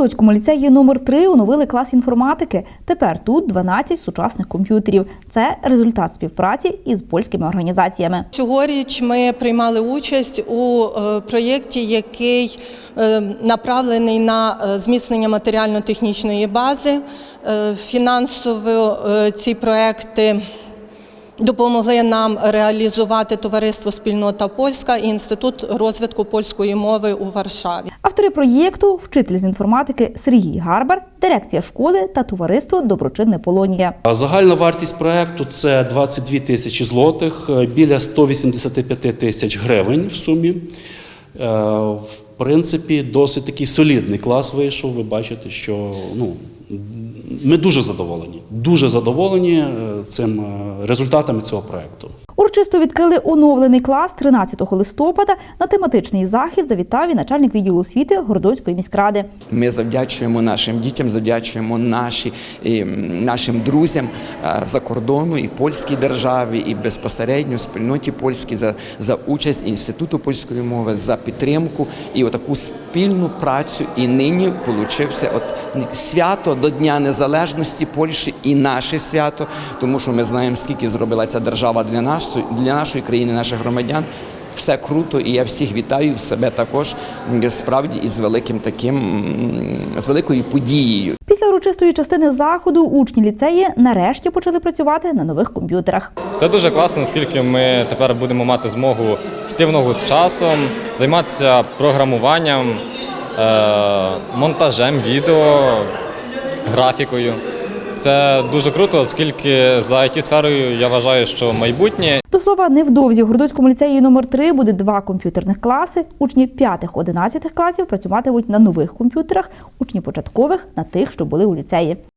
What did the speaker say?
Городоцькому ліцеї номер 3 оновили клас інформатики. Тепер тут 12 сучасних комп'ютерів. Це результат співпраці із польськими організаціями. Цьогоріч ми приймали участь у е, проєкті, який е, направлений на е, зміцнення матеріально-технічної бази. Фінансово ці проекти допомогли нам реалізувати товариство Спільнота Польська і Інститут розвитку польської мови у Варшаві. Автори проєкту вчитель з інформатики Сергій Гарбар, дирекція школи та товариство Доброчинне Полонія. Загальна вартість проекту це 22 тисячі злотих, е, біля 185 тисяч гривень в сумі. Е, В принципі, досить такий солідний клас вийшов. Ви бачите, що ну, ми дуже задоволені. Дуже задоволені е, цим е, результатами цього проекту. Урочисто відкрили оновлений клас 13 листопада. На тематичний захід завітав і начальник відділу освіти Городоцької міськради. Ми завдячуємо нашим дітям, завдячуємо наші, і, нашим друзям е, за кордону і польській державі, і безпосередньо спільноті польській за, за участь інституту польської мови, за підтримку і отаку спільну працю. І нині получився от свято до Дня Незалежності Польщі і наше свято, тому що ми знаємо, скільки зробила ця держава для нас, для нашої країни, наших громадян. Все круто, і я всіх вітаю в себе також справді із великим таким з великою подією. Після урочистої частини заходу учні ліцеї нарешті почали працювати на нових комп'ютерах. Це дуже класно, оскільки ми тепер будемо мати змогу йти в ногу з часом, займатися програмуванням, е, монтажем відео, графікою. Це дуже круто, оскільки за it сферою я вважаю, що майбутнє Слова, невдовзі у Городоцькому ліцеї номер 3 буде два комп'ютерних класи. Учні 5-11 класів працюватимуть на нових комп'ютерах, учні початкових на тих, що були у ліцеї.